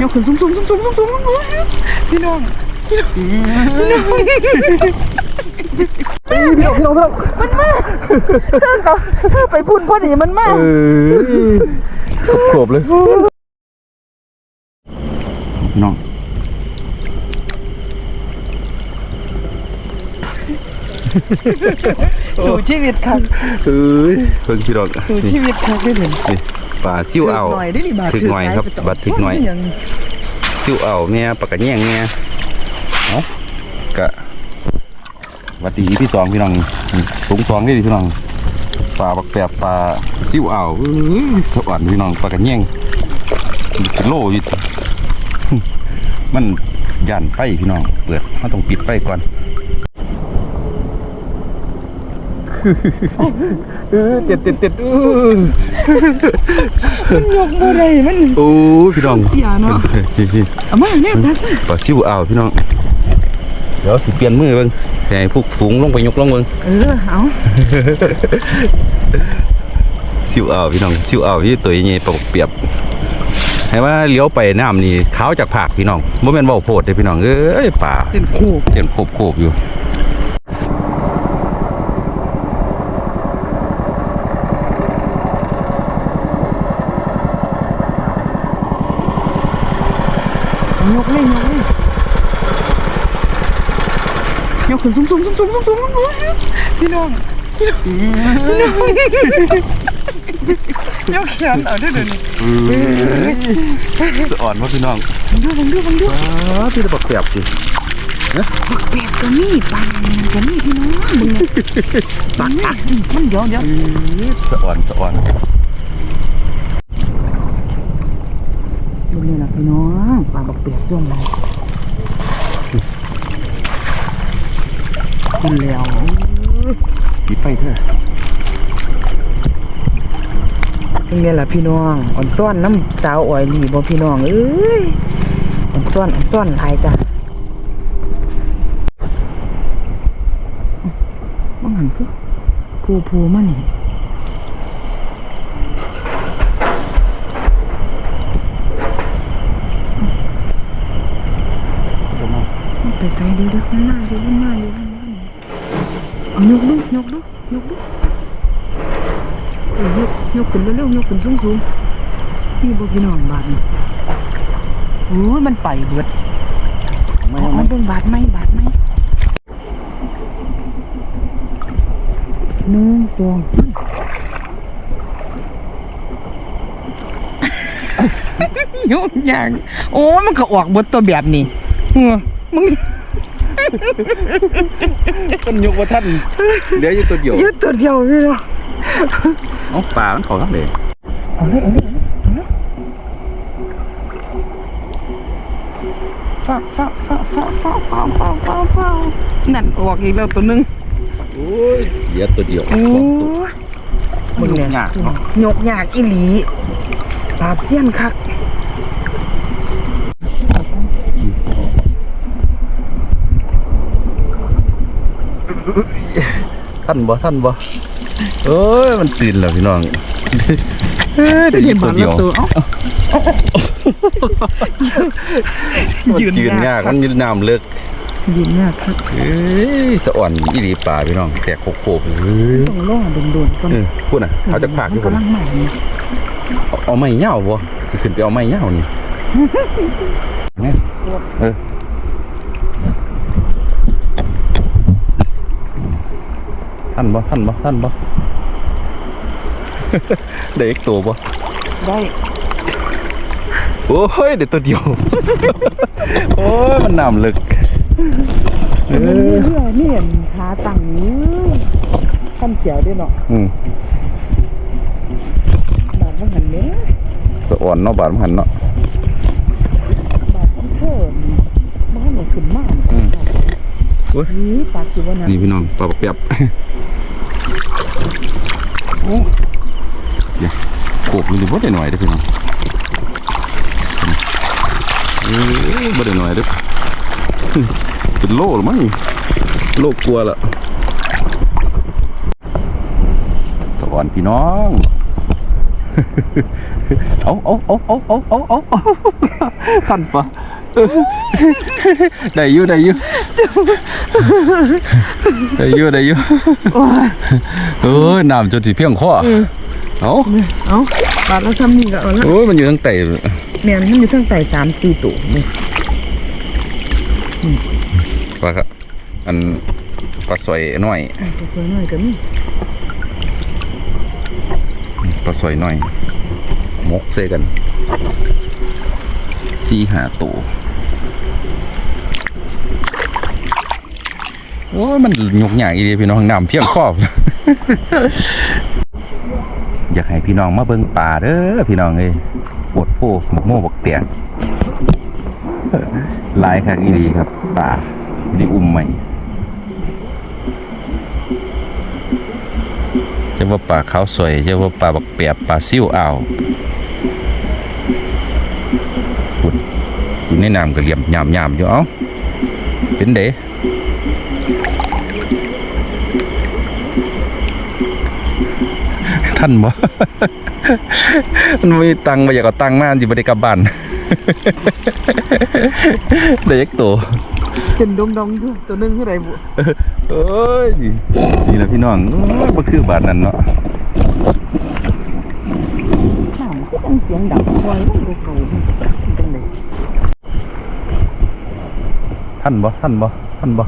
ยกขึ้นสูงสูงสูงสูงสูงสูงสูงพี่น้องพี่น้องพี่น้องพี่น้องพี่น้องมันมากเธอก็เธอไปพุ่นพอดีมันมากเออขบเลยน้องสู่ชีวิตครับเอ้ยเพิ่งพี่น้องสู่ชีวิตครับได้เลยนี่ ปลาซิ่วเอาหน่อยได้ดิบาทถึกหน่อยครับบาทถึกหน่อยซิ่วเอาแม่ปลากระแยงแม่เนาะกะหวัดดีพี่สองพี่น้องถุงสองนี่ดิพี่น้องปลาบักแปบปลาซิ่วเอาเอ้ยสวรรค์พี่น้องปลากระแยงเป็นโลอยู่มันย่านไฟพี่น้องเปิดมันต้องปิดไฟก่อน เออเต็ดเต็ดเต็ดเออมันยกบ่ได้มันโอ้พี่น้องเตี้ยเนาะเอามาเนี่ยทักปลาซิวอ่าวพี่น้องเดี๋ยวสิเปลี่ยนมือเบิ่งแต่ให้พวกสูงลงไปยกลงเบิ่งเออเอาซิวอ่าวพี่น้องซิวอ่าวที่ตัวใหญ่ปกเปรียบให้ว่าเลี้ยวไปน้ำนี่ขาวจากผากพี่น้องบ่แม่นเว้าโพดเด้อพี่น้องเอ้ยป่าเป็นโคกเห็นโคบโคบอยู่ ยกเลยยกเลยยก ขึ้นสูงสูงสูงสูงสูงสูงสูงพี่น้องพี่น้องพี่น้องยกแขนเอาเด้อเดี๋ยวนี้จะอ่อนว่าพี่น้องดูบังดูบังดูพี่ตะบักเปบสิบักแปดก็มีปลามันก็มีพี่น้องมึงเนี่ยปักปักมันเดี๋ยวเดี๋ยวสะอ่อนสะอ่อนดูเนี่ล่ะพี่น้องปลาบักเปียกช่วงไหน กินแล้วปิดไฟเถอะเป็นไงล่ะพี่น้องอ่อนซ่อนน้ำสาวอ่อยหลีบ่พี่น้องเอ้ยอ่อนซ่อนอ่อนซ่อนหลายจ้ะมันหันคือผูผูมานี่มันไปใส่ดูดูข้างหน้าดูข้างหน้าดูข้างหน้าเอายกดูยกดูยกดู เออ ยกยกขึ้นเร็วๆยกขึ้นสูงๆนี่บ่พี่น้องบาดนี่โอ้ยมันไปเบิดไม่เอาไม่เอาเบิ่งบาดไหมบาดไหมหนึ่งสองยกอย่าง โอ้ยมันก็ออกเบิดตัวแบบนี้เออมึงต้นยกว่าท่านเดี๋ยวอยู่ตัวเดียวยืดตัวเดียวพี่น้อง เอาปลามันเขาครับเลยเอาเลยเอาเลยเอาเลยฟ้าฟ้าฟ้าฟ้าฟ้าฟ้าฟ้าฟ้าฟ้านั่นออกอีกแล้วตัวหนึงโอ้ยเดี๋ยวตัวเดียวโอ้มันยกยากเนาะยกยากอีหลีปราบเสี้ยนคักท่านบ่ท่านบ่ เอ้ยมันตื่นแล้วพี่น้องเอ้ยเดี๋ยวยิงตัวเดียวตัวเอ้ามันยืนยากมันยืนน้ำเลิกยืนยากครับเอ้ยสะอ่อนอีหลีปลาพี่น้องแต่โคกๆเอ้ยต้องล่อโดนๆก่อนเออพูดน่ะเอาจากปากที่ผมกำลังใหม่นี่เอาเอาไม้เหย้าบ่สิขึ้นไปเอาไม้เหย้านี่เนี่ยเออ ท่านบ่ท่านบ่ท่านบ่ ได้อีกตัวบ่ได้ โอ้ยเดี๋ยวตัวเดียว โอ้ยมันน้ำลึกเอเอออนี่เห็นขาตั้งนี้ขั้นเขียวด้วยเนาะอืมบาดมันหันเนี้ยสะอ่อนเนาะบาดมันหันเนาะบาดมันเพิ่มมันให้มันขึ้นมากอืมโอ้ยนี่ปากสิวะนะนี่พี่น้องปลาปักเปียบโอ้ เดี๋ยโขกมันอยู่บ่ได้หน่อยได้พี่น้องเออบ่ได้หน่อยด้วยเป็นโล่หรือมั้งโล่กลัวล่ะสวัสดีพี่น้องเอาเอาเอาเอาเอาเอาเอาขันปะได้อยู่ได้อยู่ ได้อยู่ได้อยู่โอ้ยเออน้ำจนสิเพียงคอเอาเอาปลาเราซ้ำนี่ก็เอาละโอ้ยมันอยู่ทั้งไตแม่มันอยู่ทั้งไต่สามสี่ตัวนี่ปลาครับอันปลาสวยน้อยอะตัวสวยหน่อยก็มีปลาสวยน้อยมกเซกันสี่หาตัว โอ้ยมันยกใหญ่ดีพี่น้องน้ำเพียงครอบอยากให้พี่น้องมาเบิ่งป่าเด้อพี่น้องเอ้ยปวดโพหมกโม่บกเตียงลายคักอีดีครับป่าดีอุ้มใหม่จะว่าป่าขาวสวยจะว่าป่าบักเปียบป่าซิ่วอ่าวปุ่นอยู่ในน้ำก็เหลี่ยมยามยามอยู่เอ้าเป็นเด้ ท่านบ่ มันมีตังค์มาอยากเอาตังค์มาจิบ่ได้กลับบ้านเด็กโตเป็นดงดงๆอยู่ตัวหนึงเท่าไหร่บุเอ้ยนี่แหละพี่น้องโอ้ยบ่คือบาทนั้นเนาะข้าวก็ต้องเสียงดังคอยมันก็เขาจังได๋ท่านบ่ท่านบ่ท่านบ่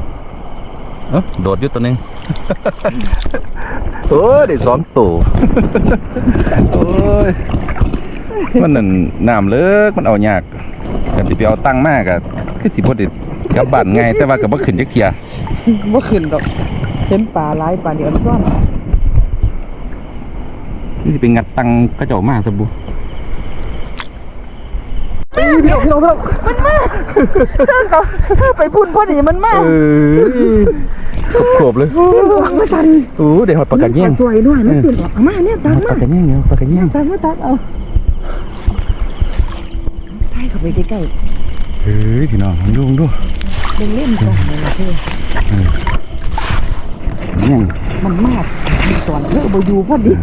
เอ้อโดดอยู่ตัวหนึงโอ้ยได้สองตัวโอ้ยมันนั่นน้ำเลิกมันเอายากกันสิไปเอาตังค์มากอะคือสิบ่ได้กลับบ้านง่ายแต่ว่าก็บ่ขึ้นจักเที่ยบ่ขึ้นดอกเห็นปลาหลายปลาเดียวซ้อนนี่สิไปงัดตังค์เขาเจ้ามาซะบุพี่น้องพี่น้องพี่น้องมันมาเธอไปพุ่นพอดีมันมา เออ ครบๆเลยโอ้ยมาตันโอ้เดี๋ยวหอดปากกาแย่งสวยด้วยมันตื่นออกมาเนี่ยตักหอดมาปากกาแย่งเนาะปากกาแย่งตักมาตักเอาใช่เข้าไปใกล้เฮ้ยพี่น้องดูดูๆเป็นเล่นก่อนเลยนะเธอแย่งมันมากตอนเธอบอยู่พอดี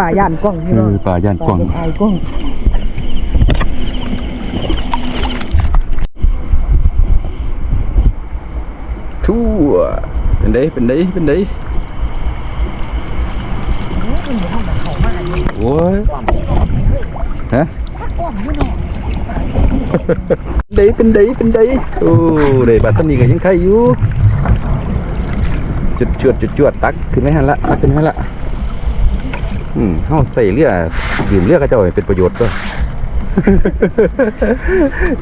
ป่าย่านกล้องพี่เอน้องอป่าย่านกว้างป่เป็นไอกล้อง ทั่วเป็นไดเป็นไดเป็นไดโอ้ยฮะเป็นดเป็นไดเป็นไดโอ้เดบัตรนี้ก็ยังใครอยู่จุดจวดจุดจวดตักขึ้นไม่หันละตักขึ้นไม่หันละอืมเฮาใส่เรือยืมเรือก็เจ้าเป็นประโยชน์ตัว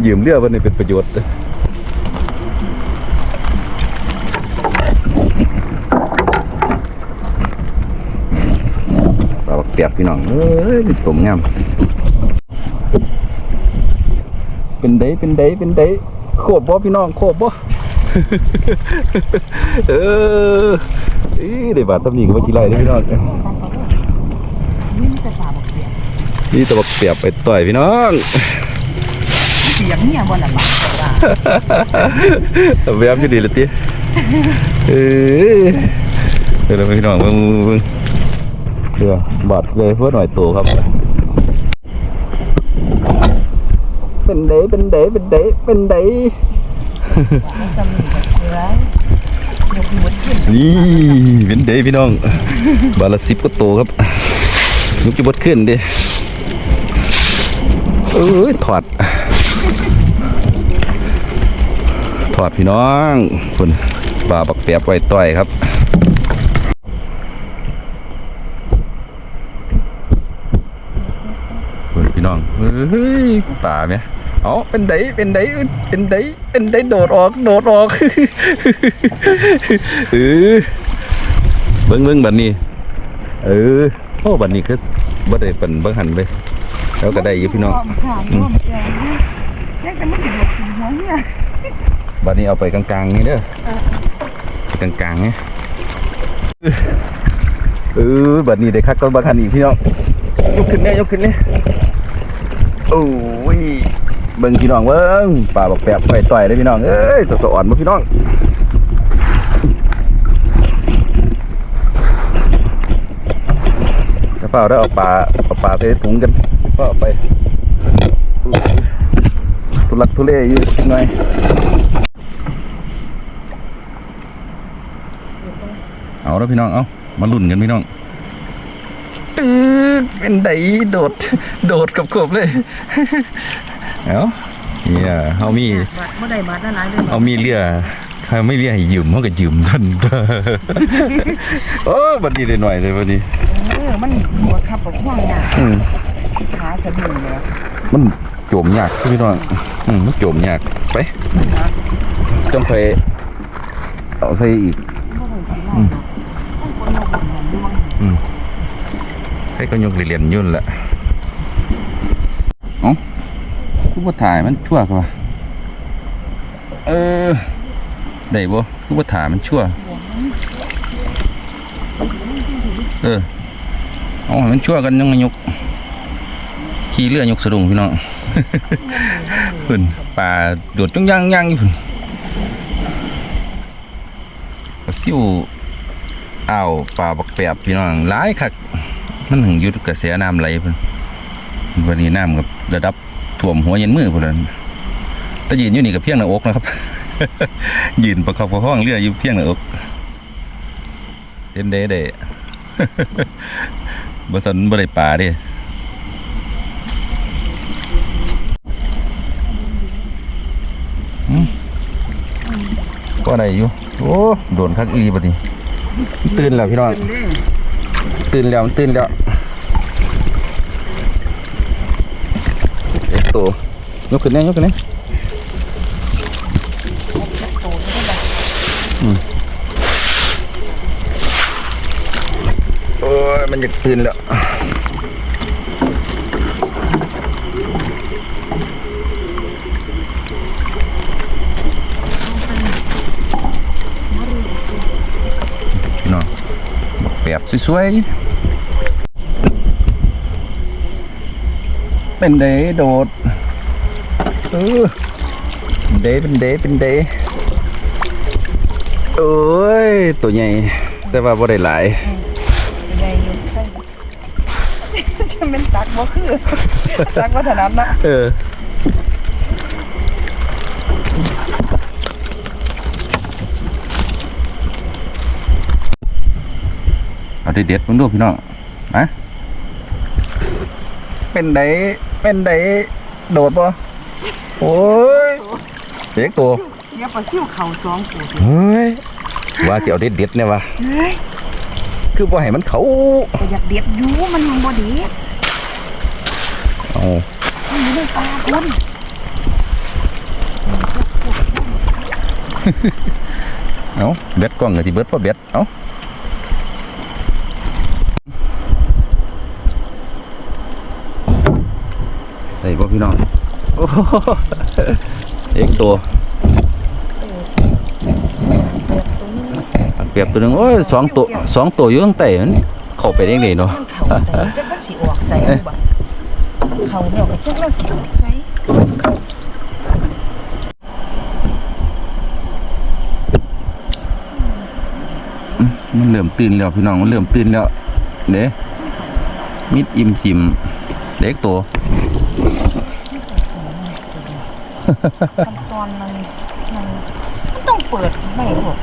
ยืมเรือวันนี้เป็นประโยชน์ พี่น้องเอ้ยสมงามเป็นไดเป็นไดเป็นไดโคบบ่พี่น้องโคบบ่เอออีได้บาทตำหนิก็บ่กี่ไรเด้อพี่น้องนี่จะป่าบอกเสียงนี่ตะบักเปียกไปต่อยพี่น้องเสียงเนี่ยบนละบาทว่าแวบอยู่ดีละติเออเดี๋ยวเราไปพี่น้องเบิ่งเบิ่ง เดี๋ยวบาดเลยเพื่อหน่อยโตครับ เป็นไดเป็นไดเป็นไดเป็นไดจำหนึ่งกับเสือยกหมดขึ้นนี่เป็นเดพี่น้องบาละสิบก็โตครับนุกจะบดขึ้นดิเอ้ยถอดถอดพี่น้องคุณปลาบักเปียบไว้ต่อยครับคุณ พี่น้องเฮ้ยป่าไหมเอาเป็นไดเป็นไดเป็นไดเป็นไดโดดออกโดดออกเออเบิ้งเบิ้งบัดนี้ เออโอ้บัดนี้คือบ่ได้เป็นเบิ้งหันไปแล้วก็ได้อยู่พี่น้องค่ะน้องแกยังจะไม่ถึงหมดหัวเนี่ยบัดนี้เอาไปกลางๆนี่เด้อไปกลางๆนี่เออบัดนี้ได้คักก็บัดหันอีกพี่น้องยกขึ้นแน่ยกขึ้นแน่ โอ้ยเบิ่งพี่น้องเบิ่งป่าบักแปบไปต่อยเด้พี่น้องเอ้ยตะสะอ่อนบ่พี่น้องกระเป๋าได้อเอาปลาเอาปลาใส่ถุงกันก็ไปทุลักทุเลอยู่หน่อยเอาแล้วพี่น้องเอามาลุ่นกันพี่น้อง เป็นไดโดด โดดกับกบเลย เอาเนี่ยเขามีบาทเมื่อใดบาทละหลายเลยเอามีเรือถ้าไม่เรือให้ยืมเขาก็ยืมท่านโอ้บัดนี้ได้หน่อยเลยบัดนี้เออมันหัวขับปวดห่วงยากอืมขาสะดุ้งเลยมันโจมยากพี่น้องอืมมันโจมยากไปจงไปเอาใส่อีกอืมอืม ให้ก็ยกเหรียญยุ่นแหละเอ้าคือว่าถ่ายมันชั่วกว่าเออได้บ่คือว่าถ่ายมันชั่ว เออเอามันชั่วกันยังไงยก ขี่เรือยกสะดุ้งพี่น้องเพิ่นป่าโดดจ้องย่างย่างอยู่เพิ่นซิวอ้าวป่าบักแปบพี่น้องหลายคัก มันถึงยุดกระแสน้ำไหลเพิ่นวันนี้น้ำกับระดับท่วมหัวเย็นมือพุ่นนะแต่ยืนอยู่นี่กับเพียงหน้าอกนะครับ ยืนประคับประคองเรืออยู่เพียงหน้าอกเต็มเด้เด้บ่ทันบ่ได้ป่าเด้ก็ได้อยู่ โอ้ โดนคักอีบัดนี้ ตื่นแล้วพี่น้อง ตื่นแล้วมันตื่นแล้วเอ็กโตยกขึ้นแน่ยกขึ้นแน่อืมโอ้ยมันจะตื่นแล้ว บักแบบสวยๆเป็นเดโดดเออเดเป็นเดเป็น เดเอ้ยตัวใหญ่แต่ว่าบ่ได้หลายใหญ่อยู่ใช่จะเป็นตักบ่คือตักบ่ถนัดนะเออเอาเด็ดๆมึงดูพี่น้องนะเป็นไดเป็นไดโดดปะโอ้ยเด็กตัวเดี๋ยวปลาซิ่วเข่าสองตัวเฮ้ยว่าจะเอาเด็ดๆเนี่ยวะเฮ้ยคือบ่ให้มันเขาก็อยากเด็ดอยู่มันยังบ่เด็ดเอามันอยู่ในปลาคนเอาเบ็ดกล้องกับที่เบิดพอเบ็ดเอา พี่น้องโอ้เอกตัวอันเปรียบตัวหนึงโอ้ยสองตัวสองตัวอยู่ข้งใต้มันเข้าไปได้ไงเนาะมันเข่าใส่จักมันสิออกใส่เอาบ่เขาเนี่ยก็จักแล้วสิออกใส่มันเริ่มตื่นแล้วพี่น้องมันเริ่มตื่นแล้วเด้มิดอิ่มสิมเด็กตัว ขั้นตอนมันมันมันต้องเปิดไม่หรอก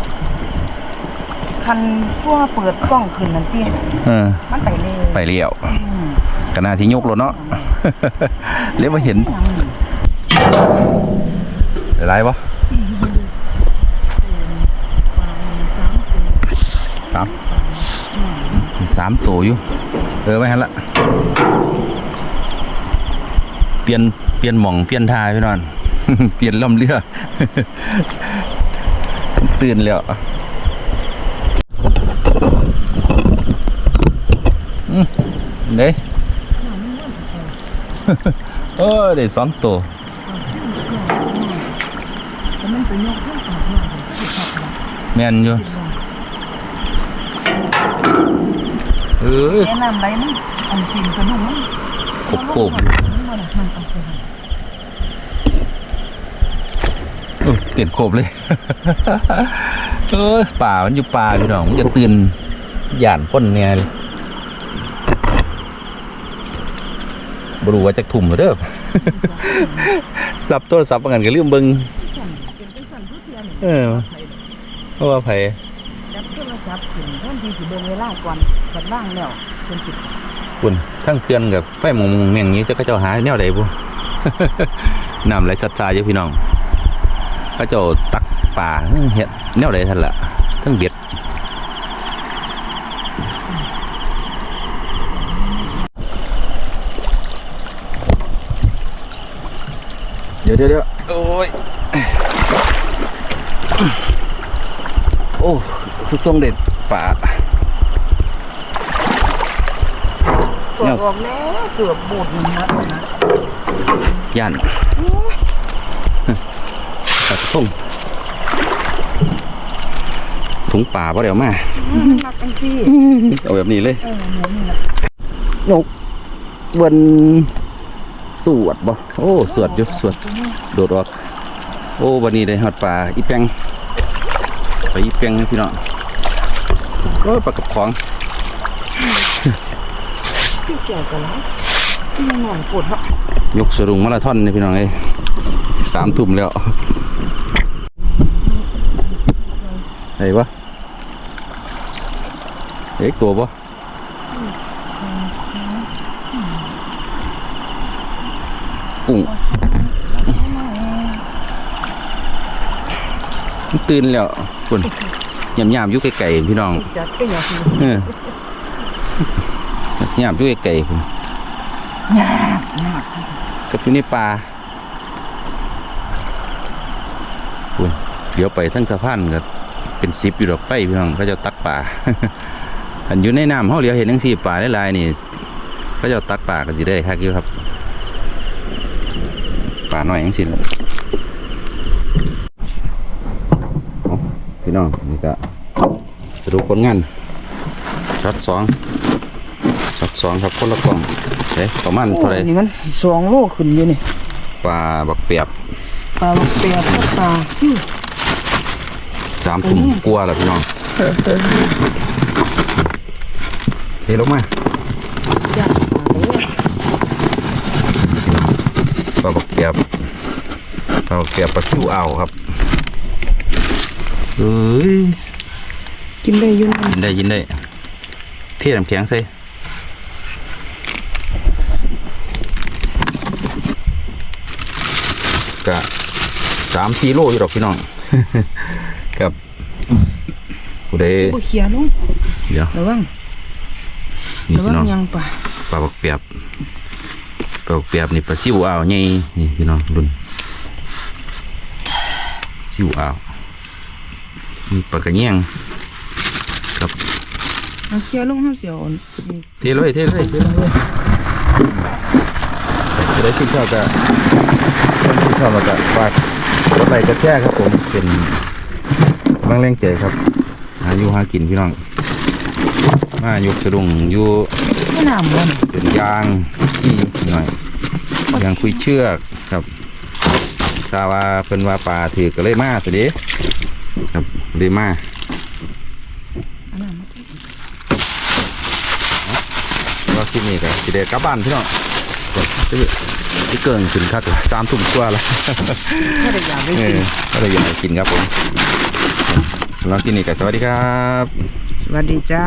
คันตัวเปิดกล้องขึ้นนั่นติเออมันไปเลยไปเลี้ยวอืมกนาที่ยกรถเนาะ เรียกว่าเห็นยังอะไรวะสามสามตัวอยู่ เออไม่ฮันละ เปลี่ยนเปลี่ยนหม่องเปลี่ยนทายพี่นอน เปลี่ยนล่ำเรือ ตื่นแล้วอืมเด้เออได้สองตัวแต่มันไปยกขึ้นออกมาผมก็สิขับมาแม่นอยู่เออแนะนำไรมันอันกินสนุกมันขบขบมันมันมัน เอาไปให้เออเตียนโคบเลยเออป่ามันอยู่ป่าพี่น้องมันจะตื่นหยานพ้นเนี่ยเลยบรู้ว่าจะทุ่มเด้อรับโทรศัพท์ประกันก็ลืมเบิ่งเป็นเป็นสั่นทุกเทียนเออเพราะว่าไผจับโทรศัพท์ขึ้นท่านที่สิเบิ่งเวลาก่อนบัดว่างแล้วเพิ่นสิคุณทั้งเพื่อนกับไฟหมงเมียงนี้จะก็เจ้าหาแนวใดบ่น้ำไหลชัดๆอยู่พี่น้อง เขาเจ้าตักป่าเฮ็ดแนวใดท่านล่ะทั้งเบ็ดเดี๋ยวเดี๋ยวเดี๋ยวโอ้ยโอ้คือทรงเด็ดป่าตรวจออกแล้วเกือบบูดหนึงแล้วนะย่าน ตัดทุ่งถุงป่าป่ะเดี๋ยวมามักจังซี่เอาแบบนี้เลยเออหมูนี่ล่ะยกบนสวดบ่โอ้สวดอยู่สวดโดดออกโอ้วันนี้ได้หอดป่าอีแปงไปอีแปงนะพี่น้องก็ปลากับของที่เกี่ยวกันแล้วที่มันหน่อยปวดเนาะยกสรุงมาราธอนนี่พี่น้องเอ้ยสามทุ่มแล้ว ไอ้วะเอ็กตัวปะกุ้งตื่นแล้วคุณยำยำยุกไก่พี่น้องจัดก็อย่างที่เออยำๆอยุกไก่ๆผมยากยากกับอยู่ในป่าคุณเดี๋ยวไปทั้งสะพานก็ เป็นสิบอยู่ดอกไฟพี่น้องเขาจะตักป่าอันอยู่ในน้ำเขาเหลียวเห็นทั้งสี่ป่าหลายๆนี่เขาจะตักป่ากันสิได้ครับอยู่ครับป่าน้อยยังสิล่ะเอาพี่น้องนี่ก็สรุปผลงานช็อตสองช็อตสองครับคนละกล่องเอ๊ะประมาณเท่าไหรโอ้นี่มันสองโลขึ้นอยู่นี่ปลาบักเปียบปลาบักเปียกกับปลาซิ่ว สามถุงกลัวแล้วพี่น้องเทลงมาจ้าปลาเลยปลาบักเปียบปลาบักเปียบปลาซิวอ่าวครับเอ้ยกินได้อยุ่นยินได้ยินได้ เทน้ำแข็งใส่กะสามสี่โลอยู่ดอกพี่น้อง ครับผู้ใดบ่เขียลงเดี๋ยวระวังนี่ระวัพี่งน้องยังปลาปลาบักเปียบปลาบักเปียบนี่ปลาซิวอ่าวใหญ่นี่พี่น้องดุนซิวอ่าวมีปลากระเนียงครับเอาเขียลงเฮาเสียวอ่อนนี่เทเลยเทเลยเทเลยจะได้ชื่นชอบกับคนชื่นชอบแล้วก็ฝากกดไลค์กดแชร์ครับผมเป็น กำลังแรงใจครับหาอยู่หากินพี่น้อง มายกสะดุงอยู่ไม่น้ำบ่นี่เป็นยางที่หน่อยยางคุยเชือกครับทราบว่าเป็นว่าปลาถือก็เลยมาสิเด้ครับเลยมาอันนั้นมาว่าคลิปนี้ก็สิเดกลับบ้านพี่น้องก็จะที่เกินขึ้นคักละสามทุ่มกว่าแล้วถ้าได้อยากได้เอกินอก็เลยอยากให้กินครับผม สำหรับที่นี่ก็สวัสดีครับ สวัสดีจ้า